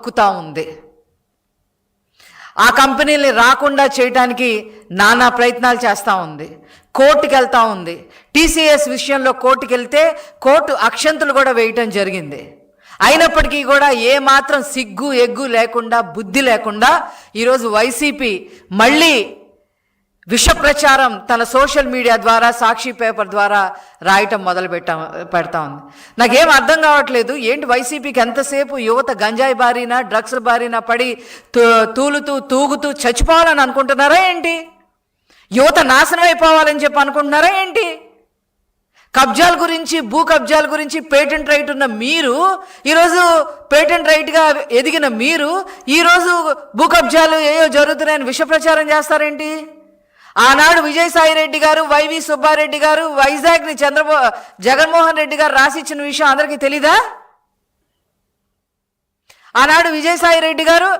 ఎక్కుతా ఉంది. ఆ కంపెనీని రాకుండా చేయడానికి నానా ప్రయత్నాలు చేస్తూ ఉంది. కోర్టుకి వెళ్తూ ఉంది. టీసీఎస్ విషయంలో కోర్టుకి వెళ్తే కోర్టు అక్షంతలు కూడా వేయటం జరిగింది. అయినప్పటికీ కూడా ఏ మాత్రం సిగ్గు ఎగ్గు లేకుండా బుద్ధి లేకుండా ఈరోజు వైసీపీ మళ్ళీ విష ప్రచారం తన సోషల్ మీడియా ద్వారా సాక్షి పేపర్ ద్వారా రాయటం మొదలు పెట్టా పెడతా ఉంది. నాకేం అర్థం కావట్లేదు ఏంటి వైసీపీకి ఎంతసేపు యువత గంజాయి బారిన డ్రగ్స్ బారిన పడి తూలుతూ తూగుతూ చచ్చిపోవాలని అనుకుంటున్నారా ఏంటి? యువత నాశనం అయిపోవాలని చెప్పి అనుకుంటున్నారా ఏంటి? కబ్జాల గురించి భూ కబ్జాల గురించి పేటెంట్ రైట్ ఉన్న మీరు ఈరోజు పేటెంట్ రైట్గా ఎదిగిన మీరు ఈరోజు భూ కబ్జాలు ఏయో జరుగుతున్నాయని విష ప్రచారం చేస్తారేంటి? ఆనాడు విజయసాయి రెడ్డి గారు వైవి సుబ్బారెడ్డి గారు వైజాగ్ని చంద్రబో జగన్మోహన్ రెడ్డి గారు రాసిచ్చిన విషయం అందరికీ తెలీదా? ఆనాడు విజయసాయి రెడ్డి గారు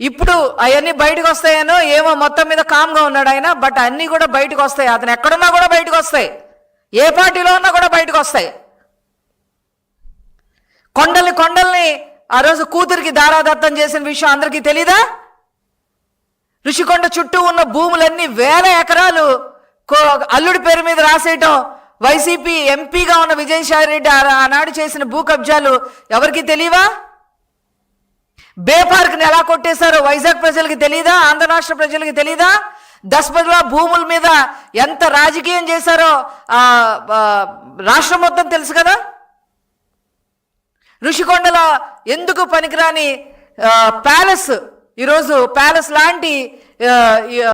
ఇప్పుడు అవన్నీ బయటకు వస్తాయనో ఏమో మొత్తం మీద కామ్గా ఉన్నాడు ఆయన బట్ అన్నీ కూడా బయటకు వస్తాయి అతను ఎక్కడున్నా కూడా బయటకు వస్తాయి ఏ పార్టీలో ఉన్నా కూడా బయటకు వస్తాయి కొండల్ని కొండల్ని ఆ రోజు కూతురికి దారాదత్తం చేసిన విషయం అందరికీ తెలీదా? ఋషికొండ చుట్టూ ఉన్న భూములన్నీ వేల ఎకరాలు. కో- అల్లుడి పేరు మీద రాసేయటం. వైసీపీ ఎంపీగా ఉన్న విజయసాయి రెడ్డి ఆనాడు చేసిన భూ కబ్జాలు ఎవరికి తెలియవా? బే పార్క్ని ఎలా కొట్టేశారో వైజాగ్ ప్రజలకి తెలియదా ఆంధ్ర రాష్ట్ర ప్రజలకి తెలియదా దస్పదుల భూముల మీద ఎంత రాజకీయం చేశారో రాష్ట్రం మొత్తం తెలుసు కదా? ఋషికొండలో ఎందుకు పనికిరాని ప్యాలెస్ ఈరోజు ప్యాలెస్ లాంటి